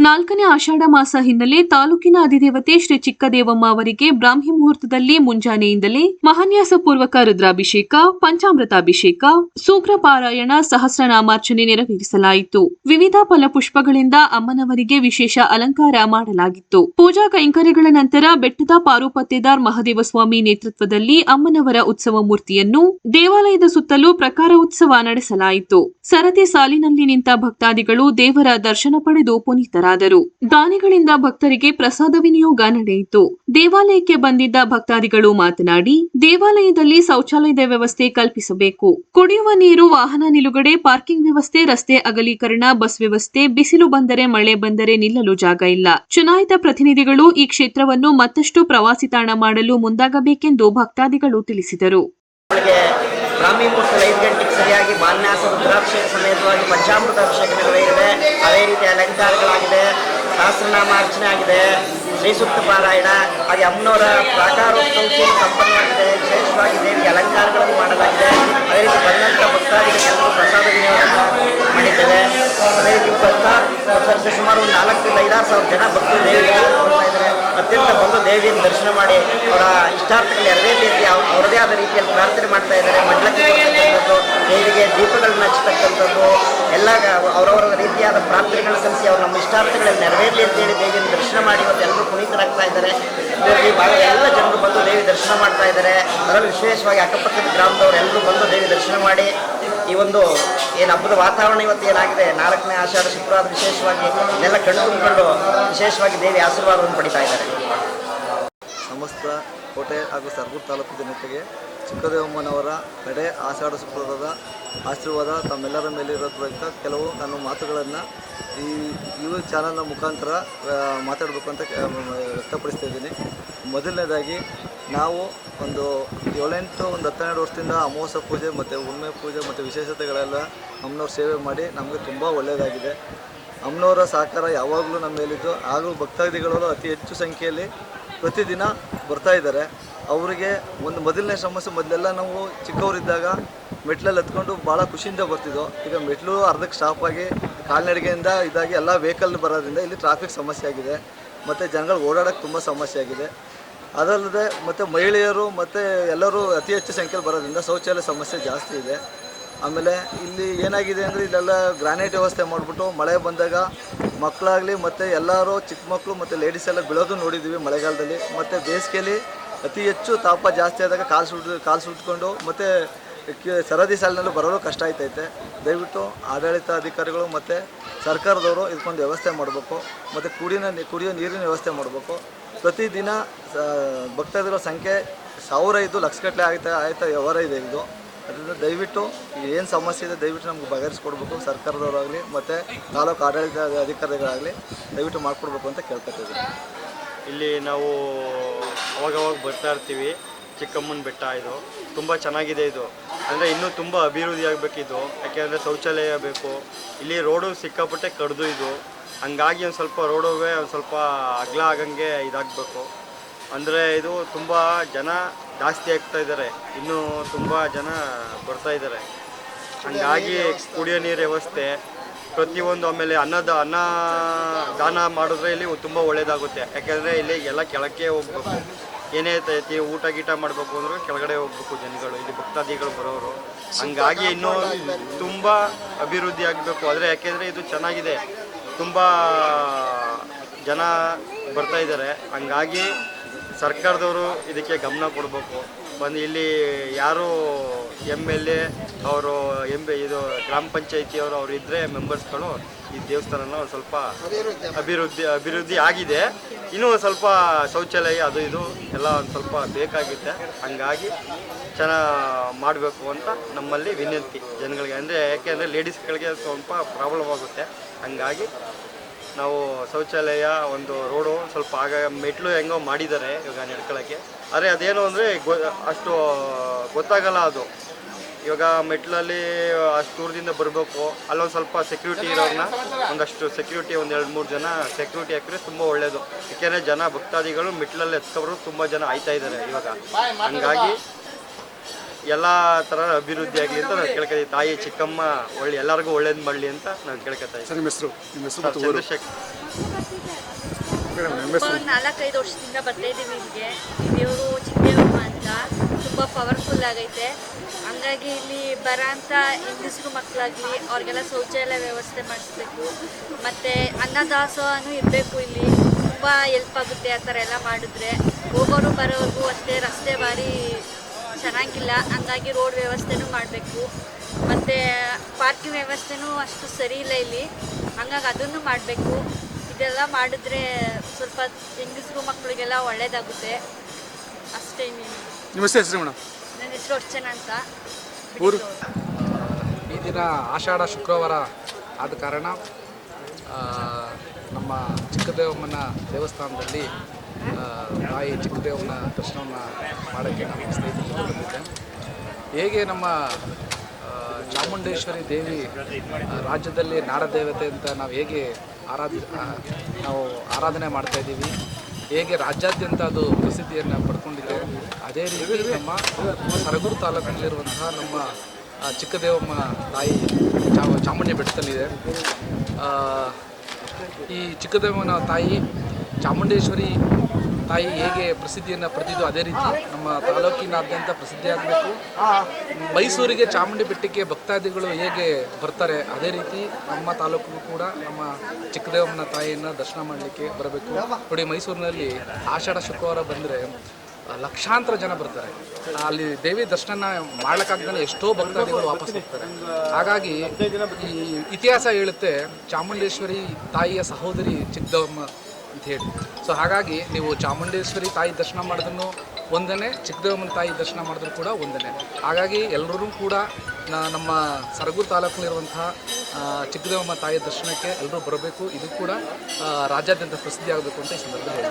ನಾಲ್ಕನೇ ಆಷಾಢ ಮಾಸ ಹಿನ್ನೆಲೆ ತಾಲೂಕಿನ ಅಧಿದೇವತೆ ಶ್ರೀ ಚಿಕ್ಕದೇವಮ್ಮ ಅವರಿಗೆ ಬ್ರಾಹ್ಮಿ ಮುಹೂರ್ತದಲ್ಲಿ ಮುಂಜಾನೆಯಿಂದಲೇ ಮಹಾನ್ಯಾಸ ಪೂರ್ವಕ ರುದ್ರಾಭಿಷೇಕ, ಪಂಚಾಮೃತಾಭಿಷೇಕ ಸೂಕ್ರ ಪಾರಾಯಣ ಸಹಸ್ರನಾಮಾರ್ಚನೆ ನೆರವೇರಿಸಲಾಯಿತು. ವಿವಿಧ ಫಲಪುಷ್ಪಗಳಿಂದ ಅಮ್ಮನವರಿಗೆ ವಿಶೇಷ ಅಲಂಕಾರ ಮಾಡಲಾಗಿತ್ತು. ಪೂಜಾ ಕೈಂಕರ್ಯಗಳ ನಂತರ ಬೆಟ್ಟದ ಪಾರುಪತ್ತೆದಾರ್ ಮಹದೇವಸ್ವಾಮಿ ನೇತೃತ್ವದಲ್ಲಿ ಅಮ್ಮನವರ ಉತ್ಸವ ಮೂರ್ತಿಯನ್ನು ದೇವಾಲಯದ ಸುತ್ತಲೂ ಪ್ರಕಾರ ಉತ್ಸವ ನಡೆಸಲಾಯಿತು. ಸರತಿ ಸಾಲಿನಲ್ಲಿ ನಿಂತ ಭಕ್ತಾದಿಗಳು ದೇವರ ದರ್ಶನ ಪಡೆದು ಪುನೀತರಾದರು ದಾನಿಗಳಿಂದ ಭಕ್ತರಿಗೆ ಪ್ರಸಾದ ವಿನಿಯೋಗ ನಡೆಯಿತು. ದೇವಾಲಯಕ್ಕೆ ಬಂದಿದ್ದ ಭಕ್ತಾದಿಗಳು ಮಾತನಾಡಿ, ದೇವಾಲಯದಲ್ಲಿ ಶೌಚಾಲಯದ ವ್ಯವಸ್ಥೆ ಕಲ್ಪಿಸಬೇಕು. ಕುಡಿಯುವ ನೀರು, ವಾಹನ ನಿಲುಗಡೆ, ಪಾರ್ಕಿಂಗ್ ವ್ಯವಸ್ಥೆ, ರಸ್ತೆ ಅಗಲೀಕರಣ, ಬಸ್ ವ್ಯವಸ್ಥೆ, ಬಿಸಿಲು ಬಂದರೆ ಮಳೆ ಬಂದರೆ ನಿಲ್ಲಲು ಜಾಗ ಇಲ್ಲ. ಚುನಾಯಿತ ಪ್ರತಿನಿಧಿಗಳು ಈ ಕ್ಷೇತ್ರವನ್ನು ಮತ್ತಷ್ಟು ಪ್ರವಾಸಿ ತಾಣ ಮಾಡಲು ಮುಂದಾಗಬೇಕೆಂದು ಭಕ್ತಾದಿಗಳು ತಿಳಿಸಿದರು. ಬ್ರಾಹ್ಮಿ ಮುಹೂರ್ತದ ಐದು ಗಂಟೆಗೆ ಸರಿಯಾಗಿ ಮಾನ್ಯಾಸ ರುದ್ರಾಭಿಷೇಕ ಸಮೇತವಾಗಿ ಪಂಚಾಮೃತ ಅಭಿಷೇಕ ನೆರವೇರಿದೆ. ಅದೇ ರೀತಿ ಅಲಂಕಾರಗಳಾಗಿದೆ. ಸಹಸ್ರನಾಮ ಅರ್ಚನೆ ಆಗಿದೆ. ಶ್ರೀ ಸೂಕ್ತ ಪಾರಾಯಣ ಹಾಗೆ ಅಮ್ಮನವರ ಪ್ರಾಕಾರೋತ್ಸವಕ್ಕೆ ಸಂಪನ್ನವಾಗಿದೆ ವಿಶೇಷವಾಗಿ ದೇವಿಗೆ ಅಲಂಕಾರಗಳನ್ನು ಮಾಡಲಾಗಿದೆ. ಅದೇ ರೀತಿ ಬಂದಂಥ ಭಕ್ತಾದಿಗೆ ಪ್ರಸಾದ ವಿನಿಯೋಗ ಮಾಡಿದ್ದೇವೆ ಅದೇ ರೀತಿ ಭಕ್ತ ಸುಮಾರು ಒಂದು ನಾಲ್ಕರಿಂದ ಐದಾರು ಸಾವಿರ ಜನ ಭಕ್ತರು ದೇವಿಗೆ ಇದ್ದಾರೆ. ಅತ್ಯಂತ ಬಂದು ದೇವಿಯನ್ನು ದರ್ಶನ ಮಾಡಿ ಅವರ ಇಷ್ಟಾರ್ಥಗಳು ನೆರವೇರಲಿ ಅವರದೇ ಆದ ರೀತಿಯಲ್ಲಿ ಪ್ರಾರ್ಥನೆ ಮಾಡ್ತಾ ಇದ್ದಾರೆ. ಮಂಡಲಕ್ಕೆ ದೇವಿಗೆ ದೀಪಗಳನ್ನ ಹಚ್ಚತಕ್ಕಂಥದ್ದು ಎಲ್ಲ ಅವರವರ ರೀತಿಯಾದ ಪ್ರಾರ್ಥನೆಗಳನ್ನ ಕಲಿಸಿ ಅವ್ರು ನಮ್ಮ ಇಷ್ಟಾರ್ಥಗಳಲ್ಲಿ ನೆರವೇರಲಿ ಅಂತೇಳಿ ದೇವಿಯನ್ನು ದರ್ಶನ ಮಾಡಿ ಇವತ್ತು ಎಲ್ಲರೂ ಪುನೀತರಾಗ್ತಾ ಇದ್ದಾರೆ ಇವತ್ತು ಈ ಭಾಗದ ಎಲ್ಲ ಜನರು ಬಂದು ದೇವಿ ದರ್ಶನ ಮಾಡ್ತಾ ಇದ್ದಾರೆ. ಅದರಲ್ಲಿ ವಿಶೇಷವಾಗಿ ಅಕ್ಕಪಕ್ಕದ ಗ್ರಾಮದವರು ಎಲ್ಲರೂ ಬಂದು ದೇವಿ ದರ್ಶನ ಮಾಡಿ, ಈ ಒಂದು ಏನು ಹಬ್ಬದ ವಾತಾವರಣ ಇವತ್ತು ಏನಾಗಿದೆ? ನಾಲ್ಕನೇ ಆಷಾಢ ಶುಕ್ರವಾರ ವಿಶೇಷವಾಗಿ ಎಲ್ಲ ಕಣ್ಣು ತುಂಬಿಕೊಂಡು ವಿಶೇಷವಾಗಿ ದೇವಿ ಆಶೀರ್ವಾದವನ್ನು ಪಡಿತಾ ಇದ್ದಾರೆ. ಸಮಸ್ತ ಕೋಟೆ ಹಾಗೂ ಸರ್ಗೂರು ತಾಲೂಕು ಜನತೆಗೆ ಚಿಕ್ಕದೇವಮ್ಮನವರ ಕಡೆ ಆಷಾಢ ಶುಕ್ರವಾರದ ಆಶೀರ್ವಾದ ತಮ್ಮೆಲ್ಲರ ಮೇಲೆ ಇರೋದ್ರಿಂದ ಕೆಲವು ನನ್ನ ಮಾತುಗಳನ್ನು ಈ ಯುವ ಚಾನಲ್ನ ಮುಖಾಂತರ ಮಾತಾಡಬೇಕು ಅಂತ ವ್ಯಕ್ತಪಡಿಸ್ತಾ ಇದ್ದೀನಿ. ಮೊದಲನೇದಾಗಿ, ನಾವು ಒಂದು ಏಳೆಂಟು, ಒಂದು ಹತ್ತೆರಡು ವರ್ಷದಿಂದ ಅಮಾವಾಸ್ಯ ಪೂಜೆ ಮತ್ತು ಉಣ್ಮೆ ಪೂಜೆ ಮತ್ತು ವಿಶೇಷತೆಗಳೆಲ್ಲ ಅಮ್ಮನವ್ರ ಸೇವೆ ಮಾಡಿ ನಮಗೆ ತುಂಬ ಒಳ್ಳೆಯದಾಗಿದೆ. ಅಮ್ಮನವರ ಸಹಕಾರ ಯಾವಾಗಲೂ ನಮ್ಮ ಮೇಲಿದ್ದು. ಆಗಲೂ ಭಕ್ತಾದಿಗಳು ಅತಿ ಹೆಚ್ಚು ಸಂಖ್ಯೆಯಲ್ಲಿ ಪ್ರತಿದಿನ ಬರ್ತಾ ಇದ್ದಾರೆ. ಅವರಿಗೆ ಒಂದು ಮೊದಲನೇ ಸಮಸ್ಯೆ, ಮೊದಲೆಲ್ಲ ನಾವು ಚಿಕ್ಕವರಿದ್ದಾಗ ಮೆಟ್ಲಲ್ಲಿ ಹತ್ಕೊಂಡು ಭಾಳ ಖುಷಿಯಿಂದ ಬರ್ತಿದ್ದೋ. ಈಗ ಮೆಟ್ಲು ಅರ್ಧಕ್ಕೆ ಸ್ಟಾಪ್ ಆಗಿ ಕಾಲ್ನಡಿಗೆಯಿಂದ ಇದಾಗಿ ಎಲ್ಲ ವೆಹಿಕಲ್ ಬರೋದ್ರಿಂದ ಇಲ್ಲಿ ಟ್ರಾಫಿಕ್ ಸಮಸ್ಯೆ ಆಗಿದೆ. ಮತ್ತು ಜನಗಳು ಓಡಾಡೋಕ್ಕೆ ತುಂಬ ಸಮಸ್ಯೆ ಆಗಿದೆ. ಅದಲ್ಲದೆ ಮತ್ತು ಮಹಿಳೆಯರು ಮತ್ತು ಎಲ್ಲರೂ ಅತಿ ಹೆಚ್ಚು ಸಂಖ್ಯೆಯಲ್ಲಿ ಬರೋದ್ರಿಂದ ಶೌಚಾಲಯ ಸಮಸ್ಯೆ ಜಾಸ್ತಿ ಇದೆ. ಆಮೇಲೆ ಇಲ್ಲಿ ಏನಾಗಿದೆ ಅಂದರೆ ಇಲ್ಲೆಲ್ಲ ಗ್ರಾನೈಟ್ ವ್ಯವಸ್ಥೆ ಮಾಡಿಬಿಟ್ಟು ಮಳೆ ಬಂದಾಗ ಮಕ್ಕಳಾಗಲಿ ಮತ್ತು ಎಲ್ಲರೂ ಚಿಕ್ಕ ಮಕ್ಕಳು ಮತ್ತು ಲೇಡೀಸ್ ಎಲ್ಲ ಬೀಳೋದು ನೋಡಿದ್ದೀವಿ ಮಳೆಗಾಲದಲ್ಲಿ. ಮತ್ತು ಬೇಸಿಗೆಯಲ್ಲಿ ಅತಿ ಹೆಚ್ಚು ತಾಪ ಜಾಸ್ತಿ ಆದಾಗ ಕಾಲು ಸುಟ್ಟು, ಕಾಲು ಸುಟ್ಕೊಂಡು ಮತ್ತು ಸರದಿ ಸಾಲಿನಲ್ಲಿ ಬರಲು ಕಷ್ಟ ಆಯ್ತೈತೆ. ದಯವಿಟ್ಟು ಆಡಳಿತ ಅಧಿಕಾರಿಗಳು ಮತ್ತು ಸರ್ಕಾರದವರು ಇದಕ್ಕೊಂದು ವ್ಯವಸ್ಥೆ ಮಾಡಬೇಕು, ಮತ್ತು ಕುಡಿನ ನೀ- ಕುಡಿಯೋ ನೀರಿನ ವ್ಯವಸ್ಥೆ ಮಾಡಬೇಕು. ಪ್ರತಿದಿನ ಭಕ್ತಾದಿಗಳ ಸಂಖ್ಯೆ ಸಾವಿರ ಇದು ಲಕ್ಷಗಟ್ಟಲೆ ಆಯ್ತಾ ಆಯ್ತಾ ವ್ಯವಹಾರ ಇದೆ ಇದು. ಅದರಿಂದ ದಯವಿಟ್ಟು ಏನು ಸಮಸ್ಯೆ ಇದೆ ದಯವಿಟ್ಟು ನಮ್ಗೆ ಬಗೆಹರಿಸ್ಕೊಡ್ಬೇಕು, ಸರ್ಕಾರದವರಾಗಲಿ ಮತ್ತು ತಾಲೂಕು ಆಡಳಿತ ಅಧಿಕಾರಿಗಳಾಗಲಿ ದಯವಿಟ್ಟು ಮಾಡಿಕೊಡ್ಬೇಕು ಅಂತ ಕೇಳ್ಕೊತಿದ್ದೀನಿ. ಇಲ್ಲಿ ನಾವು ಅವಾಗವಾಗ ಬರ್ತಾ ಇರ್ತೀವಿ. ಚಿಕ್ಕಮ್ಮನ ಬೆಟ್ಟ ಇದು. ತುಂಬ ಚೆನ್ನಾಗಿದೆ ಇದು. ಅಂದರೆ ಇನ್ನೂ ತುಂಬ ಅಭಿವೃದ್ಧಿ ಆಗಬೇಕಿದು. ಯಾಕೆಂದರೆ ಶೌಚಾಲಯ ಬೇಕು. ಇಲ್ಲಿ ರೋಡು ಸಿಕ್ಕಾಪಟ್ಟೆ ಕಡ್ದು ಇದು. ಹಂಗಾಗಿ ಒಂದು ಸ್ವಲ್ಪ ರೋಡುವೆ ಒಂದು ಸ್ವಲ್ಪ ಅಗಲ ಆಗಂಗೆ ಇದಾಗಬೇಕು. ಅಂದರೆ ಇದು ತುಂಬ ಜನ ಜಾಸ್ತಿ ಆಗ್ತಾ ಇದ್ದಾರೆ ಇನ್ನೂ ತುಂಬ ಜನ ಬರ್ತಾ ಇದ್ದಾರೆ ಹಂಗಾಗಿ ಕುಡಿಯೋ ನೀರು ವ್ಯವಸ್ಥೆ. ಪ್ರತಿಯೊಂದು ಆಮೇಲೆ ಅನ್ನದ, ಅನ್ನ ದಾನ ಮಾಡಿದ್ರೆ ಇಲ್ಲಿ ತುಂಬ ಒಳ್ಳೇದಾಗುತ್ತೆ. ಯಾಕೆಂದರೆ ಇಲ್ಲಿ ಎಲ್ಲ ಕೆಳಕ್ಕೆ ಹೋಗ್ಬೇಕು. ಏನೇ ಐತಿ ಊಟ ಗೀಟ ಮಾಡಬೇಕು ಅಂದ್ರೆ ಕೆಳಗಡೆ ಹೋಗ್ಬೇಕು ಜನಗಳು, ಇಲ್ಲಿ ಭಕ್ತಾದಿಗಳು ಬರೋರು. ಹಂಗಾಗಿ ಇನ್ನೂ ತುಂಬ ಅಭಿವೃದ್ಧಿ ಆಗಬೇಕು. ಆದರೆ ಯಾಕೆಂದರೆ ಇದು ಚೆನ್ನಾಗಿದೆ. ತುಂಬ ಜನ ಬರ್ತಾ ಇದ್ದಾರೆ. ಹಂಗಾಗಿ ಸರ್ಕಾರದವರು ಇದಕ್ಕೆ ಗಮನ ಕೊಡಬೇಕು. ಬಂದು ಇಲ್ಲಿ ಯಾರು ಎಂ ಎಲ್ ಎ ಅವರು ಎಂ ಇದು ಗ್ರಾಮ ಪಂಚಾಯತಿಯವರು ಅವ್ರು ಇದ್ದರೆ ಮೆಂಬರ್ಸ್ಗಳು ಈ ದೇವಸ್ಥಾನನ ಒಂದು ಸ್ವಲ್ಪ ಅಭಿವೃದ್ಧಿ ಅಭಿವೃದ್ಧಿ ಆಗಿದೆ. ಇನ್ನೂ ಸ್ವಲ್ಪ ಶೌಚಾಲಯ ಅದು ಇದು ಎಲ್ಲ ಒಂದು ಸ್ವಲ್ಪ ಬೇಕಾಗಿದೆ ಹಂಗಾಗಿ ಚೆನ್ನಾಗಿ ಮಾಡಬೇಕು ಅಂತ ನಮ್ಮಲ್ಲಿ ವಿನಂತಿ ಜನಗಳಿಗೆ. ಅಂದರೆ ಯಾಕೆಂದರೆ ಲೇಡೀಸ್ಗಳಿಗೆ ಸ್ವಲ್ಪ ಪ್ರಾಬ್ಲಮ್ ಆಗುತ್ತೆ. ಹಂಗಾಗಿ ನಾವು ಶೌಚಾಲಯ ಒಂದು ರೋಡು ಸ್ವಲ್ಪ ಆಗ ಮೆಟ್ಲು ಹೆಂಗೋ ಮಾಡಿದ್ದಾರೆ ಇವಾಗ ನಡ್ಕೊಳ್ಳೋಕ್ಕೆ ಆದರೆ ಅದೇನು ಅಂದರೆ ಗೊ ಅಷ್ಟು ಗೊತ್ತಾಗಲ್ಲ ಅದು. ಇವಾಗ ಮೆಟ್ಲಲ್ಲಿ ಅಷ್ಟು ದೂರದಿಂದ ಬರಬೇಕು. ಅಲ್ಲೊಂದು ಸ್ವಲ್ಪ ಸೆಕ್ಯೂರಿಟಿ ಇರೋರನ್ನ ಒಂದಷ್ಟು ಸೆಕ್ಯೂರಿಟಿ ಒಂದು ಎರಡು ಮೂರು ಜನ ಸೆಕ್ಯೂರಿಟಿ ಹಾಕಿದ್ರೆ ತುಂಬ ಒಳ್ಳೆಯದು ಯಾಕೆಂದರೆ ಜನ ಭಕ್ತಾದಿಗಳು ಮೆಟ್ಲಲ್ಲಿ ಎತ್ಕೊಬರೋದು ತುಂಬ ಜನ ಆಯ್ತಾ ಇದ್ದಾರೆ ಇವಾಗ. ಹಂಗಾಗಿ ಎಲ್ಲ ಥರ ಅಭಿವೃದ್ಧಿ ಆಗಲಿ ಅಂತ ನಾವು ಕೇಳ್ಕೊತೀವಿ ತಾಯಿ ಚಿಕ್ಕಮ್ಮ ಒಳ್ಳೆ ಎಲ್ಲರಿಗೂ ಒಳ್ಳೇದು ಮಾಡಲಿ ಅಂತ ನಾವು ಕೇಳ್ಕೊತಾ ಇದ್ದೀವಿ ಸರ್ ನಿಮ್ಮ ಹೆಸರು ನಿಮ್ಮ ಹೆಸರು ಮತ್ತು ಊರು? ಚಂದ್ರಶೇಖರ್. ಮೇಡಮ್ ನಿಮ್ಮ ಹೆಸರು? ಒಂದು ನಾಲ್ಕೈದು ವರ್ಷದಿಂದ ಬರ್ತಾ ಇದ್ದೀವಿ ಇಲ್ಲಿಗೆ. ದೇವರು ಚಿಕ್ಕದೇವಮ್ಮ ಅಂತ. ತುಂಬ ಪವರ್ಫುಲ್ ಆಗೈತೆ. ಹಂಗಾಗಿ ಇಲ್ಲಿ ಬರೋಂಥ ಹೆಂಗಸರು ಮಕ್ಕಳಾಗಲಿ ಅವ್ರಿಗೆಲ್ಲ ಶೌಚಾಲಯ ವ್ಯವಸ್ಥೆ ಮಾಡಿಸ್ಬೇಕು. ಮತ್ತು ಅನ್ನದಾಸೋಹನೂ ಇರಬೇಕು ಇಲ್ಲಿ. ತುಂಬ ಹೆಲ್ಪ್ ಆಗುತ್ತೆ ಆ ಥರ ಎಲ್ಲ ಮಾಡಿದ್ರೆ. ಹೋಗೋರು ಬರೋರ್ಗೂ ಅಷ್ಟೇ ರಸ್ತೆ ಭಾರಿ ಚೆನ್ನಾಗಿಲ್ಲ ಹಂಗಾಗಿ ರೋಡ್ ವ್ಯವಸ್ಥೆನೂ ಮಾಡಬೇಕು. ಮತ್ತು ಪಾರ್ಕಿಂಗ್ ವ್ಯವಸ್ಥೆನೂ ಅಷ್ಟು ಸರಿ ಇಲ್ಲ ಇಲ್ಲಿ. ಹಂಗಾಗಿ ಅದನ್ನು ಮಾಡಬೇಕು. ಇದೆಲ್ಲ ಮಾಡಿದ್ರೆ ಸ್ವಲ್ಪ ಹೆಂಗಸರು ಮಕ್ಕಳಿಗೆಲ್ಲ ಒಳ್ಳೇದಾಗುತ್ತೆ. ಅಷ್ಟೇ ನಿಮ್ಮ ಹೆಸರು ಮೇಡಮ್? ನನ್ನ ಹೆಸರು ಅರ್ಚನ ಅಂತ. ಊರು? ಈ ದಿನ ಆಷಾಢ ಶುಕ್ರವಾರ ಆದ ಕಾರಣ ನಮ್ಮ ಚಿಕ್ಕದೇವಮ್ಮನ ದೇವಸ್ಥಾನದಲ್ಲಿ ತಾಯಿ ಚಿಕ್ಕದೇವನ ದರ್ಶನವನ್ನು ಮಾಡೋಕ್ಕೆ ನಮ್ಮ ಸ್ನೇಹಿತರು ಹೇಗೆ ನಮ್ಮ ಚಾಮುಂಡೇಶ್ವರಿ ದೇವಿ ರಾಜ್ಯದಲ್ಲಿ ನಾಡದೇವತೆ ಅಂತ ನಾವು ಹೇಗೆ ಆರಾಧ ನಾವು ಆರಾಧನೆ ಮಾಡ್ತಾ ಇದ್ದೀವಿ, ಹೇಗೆ ರಾಜ್ಯಾದ್ಯಂತ ಅದು ಪ್ರಸಿದ್ಧಿಯನ್ನು ಪಡ್ಕೊಂಡಿದೆ, ಅದೇ ರೀತಿ ನಮ್ಮ ಸರಗೂರು ತಾಲೂಕಿನಲ್ಲಿರುವಂತಹ ನಮ್ಮ ಚಿಕ್ಕದೇವಮ್ಮ ತಾಯಿ ಚಾಮುಂಡಿ ಬೆಟ್ಟದಲ್ಲಿದೆ. ಈ ಚಿಕ್ಕದೇವಮ್ಮನ ತಾಯಿ ಚಾಮುಂಡೇಶ್ವರಿ ತಾಯಿ ಹೇಗೆ ಪ್ರಸಿದ್ಧಿಯನ್ನು ಪಡೆದಿದ್ದು ಅದೇ ರೀತಿ ನಮ್ಮ ತಾಲೂಕಿನಾದ್ಯಂತ ಪ್ರಸಿದ್ಧಿಯಾಗಬೇಕು ಮೈಸೂರಿಗೆ ಚಾಮುಂಡಿ ಬೆಟ್ಟಕ್ಕೆ ಭಕ್ತಾದಿಗಳು ಹೇಗೆ ಬರ್ತಾರೆ ಅದೇ ರೀತಿ ನಮ್ಮ ತಾಲೂಕಿಗೂ ಕೂಡ ನಮ್ಮ ಚಿಕ್ಕದೇವಮ್ಮನ ತಾಯಿಯನ್ನು ದರ್ಶನ ಮಾಡಲಿಕ್ಕೆ ಬರಬೇಕು. ನೋಡಿ, ಮೈಸೂರಿನಲ್ಲಿ ಆಷಾಢ ಶುಕ್ರವಾರ ಬಂದರೆ ಲಕ್ಷಾಂತರ ಜನ ಬರ್ತಾರೆ. ಅಲ್ಲಿ ದೇವಿ ದರ್ಶನ ಮಾಡ್ಲಿಕ್ಕಾಗ್ದೇ ಎಷ್ಟೋ ಭಕ್ತಾದಿಗಳು ವಾಪಸ್ ಹೋಗ್ತಾರೆ. ಹಾಗಾಗಿ ಈ ಇತಿಹಾಸ ಹೇಳುತ್ತೆ, ಚಾಮುಂಡೇಶ್ವರಿ ತಾಯಿಯ ಸಹೋದರಿ ಚಿಕ್ಕದವಮ್ಮ ಅಂತ ಹೇಳಿ. ಸೊ ಹಾಗಾಗಿ ನೀವು ಚಾಮುಂಡೇಶ್ವರಿ ತಾಯಿ ದರ್ಶನ ಮಾಡಿದ್ರು ಒಂದನೇ ಚಿಕ್ಕದೇವಮ್ಮನ ತಾಯಿ ದರ್ಶನ ಮಾಡಿದ್ರು ಕೂಡ ಒಂದನೇ ಹಾಗಾಗಿ ಎಲ್ಲರೂ ಕೂಡ ನಮ್ಮ ಸರಗೂರು ತಾಲೂಕಿನಲ್ಲಿರುವಂತಹ ಆ, ಚಿಕ್ಕದೇವಮ್ಮ ತಾಯಿ ದರ್ಶನಕ್ಕೆ ಎಲ್ಲರೂ ಬರಬೇಕು. ಇದು ಕೂಡ ರಾಜ್ಯಾದ್ಯಂತ ಪ್ರಸಿದ್ಧಿ ಆಗಬೇಕು ಅಂತ ಈ ಸಂದರ್ಭದಲ್ಲಿ